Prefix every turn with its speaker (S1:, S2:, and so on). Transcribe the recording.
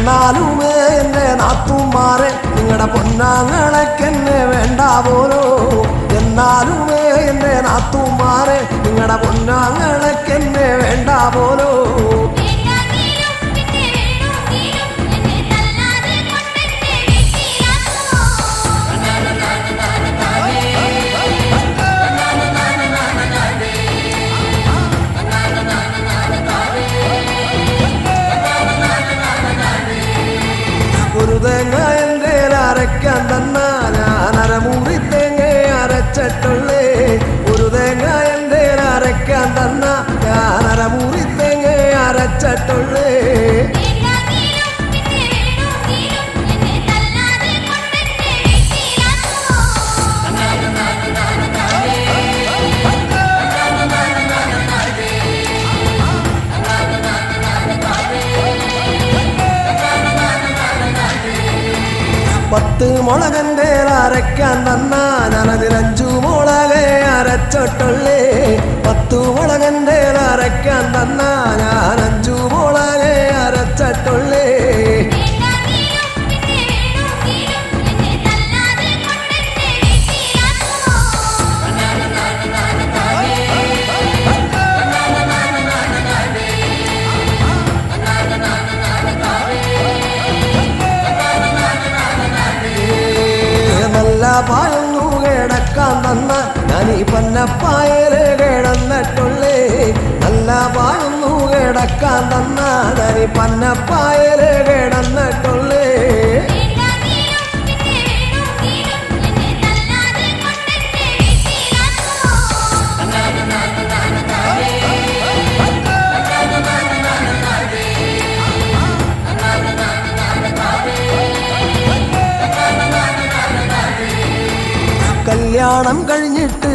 S1: എന്നാലുമേ എന്നെ നാത്തുമാരെ നിങ്ങളുടെ പൊന്നാങ്ങളെക്കെന്നെ വേണ്ട പോലോ. എന്നാലുമേ എന്നെ നാത്തുമാരെ നിങ്ങളുടെ പൊന്നാങ്ങളെക്കെന്നെ വേണ്ട പോലോ തേങ്ങ എന്റെ അരയ്ക്കാൻ തന്ന. ഞാൻ അരമൂറി തേങ്ങ അരച്ചിട്ടുള്ളേ. ഒരു തേങ്ങ എന്റെ അരയ്ക്കാൻ തന്ന. ഞാൻ അരമൂറി തേങ്ങ അരച്ചിട്ടുള്ളേ. പത്ത് മുളകന്റെ അരയ്ക്കാൻ തന്ന ഞാനതിൽ അഞ്ചു മുളകെ അരച്ചിട്ടുള്ളേ. പത്തു മുളകന്റെ അരയ്ക്കാൻ തന്ന ഞാൻ പായൊന്നു കിടക്കാൻ തന്ന ഞാൻ ഈ പന്നപ്പായര് കിടന്നിട്ടുള്ളേ. നല്ല പായൊന്നു കിടക്കാൻ തന്ന നനി ഈ പന്നപ്പായര് കിടന്നിട്ടുള്ളേ. കല്യാണം കഴിഞ്ഞിട്ട്